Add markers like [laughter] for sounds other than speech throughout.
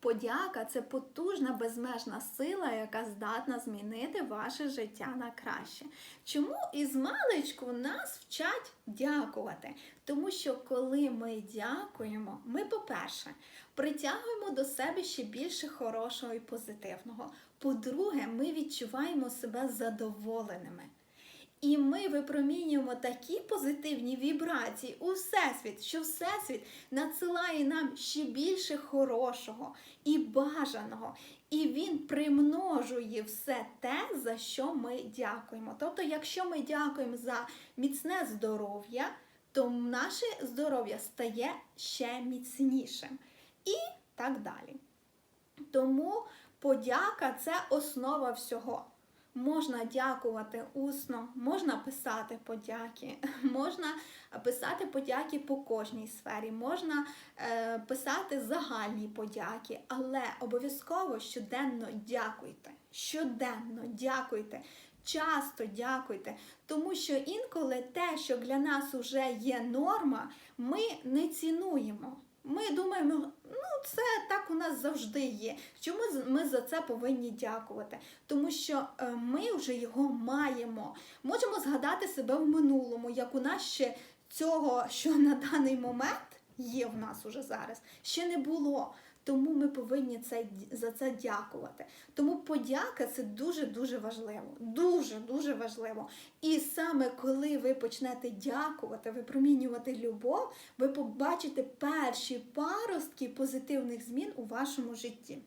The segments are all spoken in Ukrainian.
Подяка це потужна безмежна сила, яка здатна змінити ваше життя на краще. Чому із маличку нас вчать дякувати? Тому що коли ми дякуємо, ми, по-перше, притягуємо до себе ще більше хорошого і позитивного. По-друге, ми відчуваємо себе задоволеними. І ми випромінюємо такі позитивні вібрації у Всесвіт, що Всесвіт надсилає нам ще більше хорошого і бажаного. І він примножує все те, за що ми дякуємо. Тобто, якщо ми дякуємо за міцне здоров'я, то наше здоров'я стає ще міцнішим. І так далі. Тому подяка це основа всього. Можна дякувати усно, можна писати подяки, [laughs] можна писати подяки по кожній сфері, можна е, писати загальні подяки, але обов'язково щоденно дякуйте. Щоденно дякуйте, часто дякуйте, тому що інколи те, що для нас вже є норма, ми не цінуємо. Ми думаємо, ну це так у нас завжди є. Чому ми за це повинні дякувати? Тому що е, ми вже його маємо. Можемо згадати себе в минулому, як у нас ще цього, що на даний момент є в нас уже зараз, ще не було. Тому ми повинні це, за це дякувати. Тому подяка це дуже-дуже важливо. Дуже-дуже важливо. І саме коли ви почнете дякувати, випромінювати любов, ви побачите перші паростки позитивних змін у вашому житті.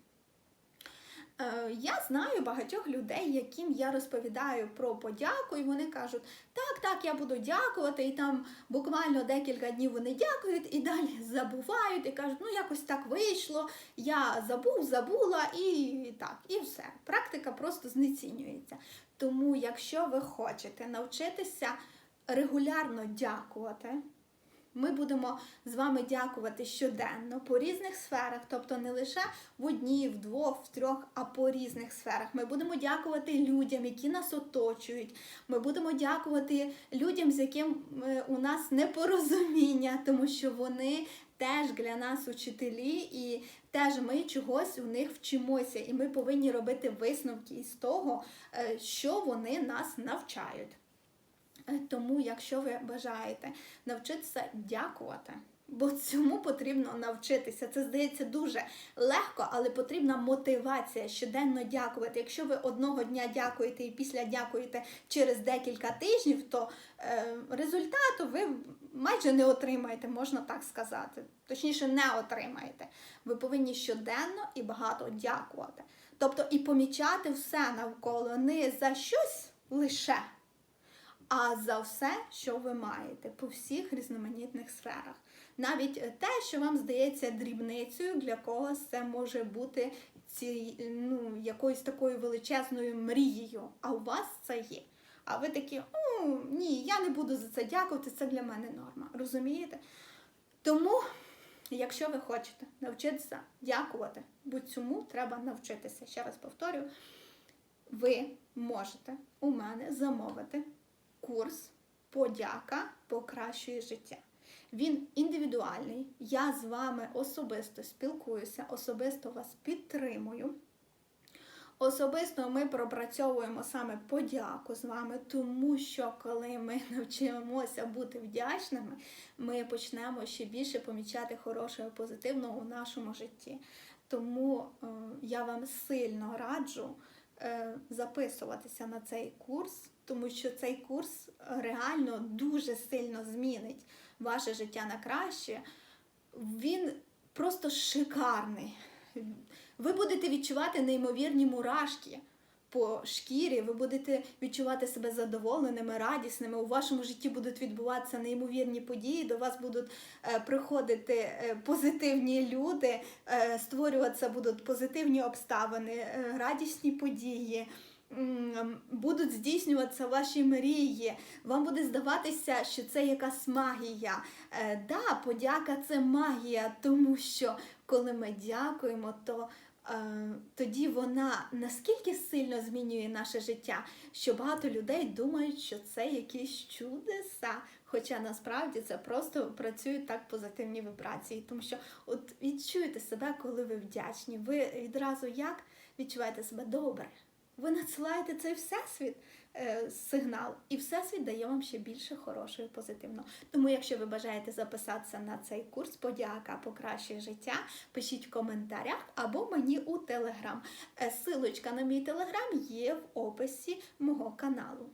Е, Я знаю багатьох людей, яким я розповідаю про подяку, і вони кажуть, так, так, я буду дякувати, і там буквально декілька днів вони дякують і далі [laughs] забувають, і кажуть, ну якось так вийшло, я забув, забула, і так, і все. Практика просто знецінюється. Тому, якщо ви хочете навчитися регулярно дякувати, ми будемо з вами дякувати щоденно по різних сферах, тобто не лише в одній, в двох, в трьох, а по різних сферах. Ми будемо дякувати людям, які нас оточують. Ми будемо дякувати людям, з яким е, у нас непорозуміння, тому що вони теж для нас учителі, і теж ми чогось у них вчимося, і ми повинні робити висновки із того, е, що вони нас навчають. Е, Тому, якщо ви бажаєте навчитися дякувати, бо цьому потрібно навчитися. Це здається дуже легко, але потрібна мотивація щоденно дякувати. Якщо ви одного дня дякуєте і після дякуєте через декілька тижнів, то е, результату ви майже не отримаєте, можна так сказати. Точніше, не отримаєте. Ви повинні щоденно і багато дякувати. Тобто і помічати все навколо, не за щось лише а за все, що ви маєте по всіх різноманітних сферах. Навіть е, те, що вам здається дрібницею, для когось це може бути ці, ну, якоюсь такою величезною мрією, а у вас це є. А ви такі, ну ні, я не буду за це дякувати, це для мене норма. Розумієте? Тому, якщо ви хочете навчитися дякувати, бо цьому треба навчитися. Ще раз повторюю, ви можете у мене замовити курс Подяка покращує життя. Він індивідуальний. Я з вами особисто спілкуюся, особисто вас підтримую. Особисто ми пропрацьовуємо саме подяку з вами, тому що коли ми [laughs] навчимося бути вдячними, ми почнемо ще більше помічати хорошого і позитивного у нашому житті. Тому е, я вам сильно раджу е, записуватися на цей курс, тому що цей курс реально дуже сильно змінить ваше життя на краще. Він просто шикарний. Ви будете відчувати неймовірні мурашки по шкірі, ви будете відчувати себе задоволеними, радісними. У вашому житті будуть відбуватися неймовірні події, до вас будуть е, приходити е, позитивні люди, е, створюватися будуть позитивні обставини, е, радісні події. Будуть здійснюватися ваші мрії, вам буде здаватися, що це якась магія. Е, да, подяка це магія, тому що коли ми дякуємо, то е, тоді вона наскільки сильно змінює наше життя, що багато людей думають, що це якісь чудеса. Хоча насправді це просто працюють так позитивні вібрації, тому що от відчуєте себе, коли ви вдячні. Ви відразу як відчуваєте себе добре. Ви надсилаєте цей всесвіт е, сигнал, і всесвіт дає вам ще більше хорошого і позитивного. Тому, якщо ви бажаєте записатися на цей курс подяка покращує життя, пишіть в коментарях або мені у телеграм. Е, Силочка на мій телеграм є в описі мого каналу.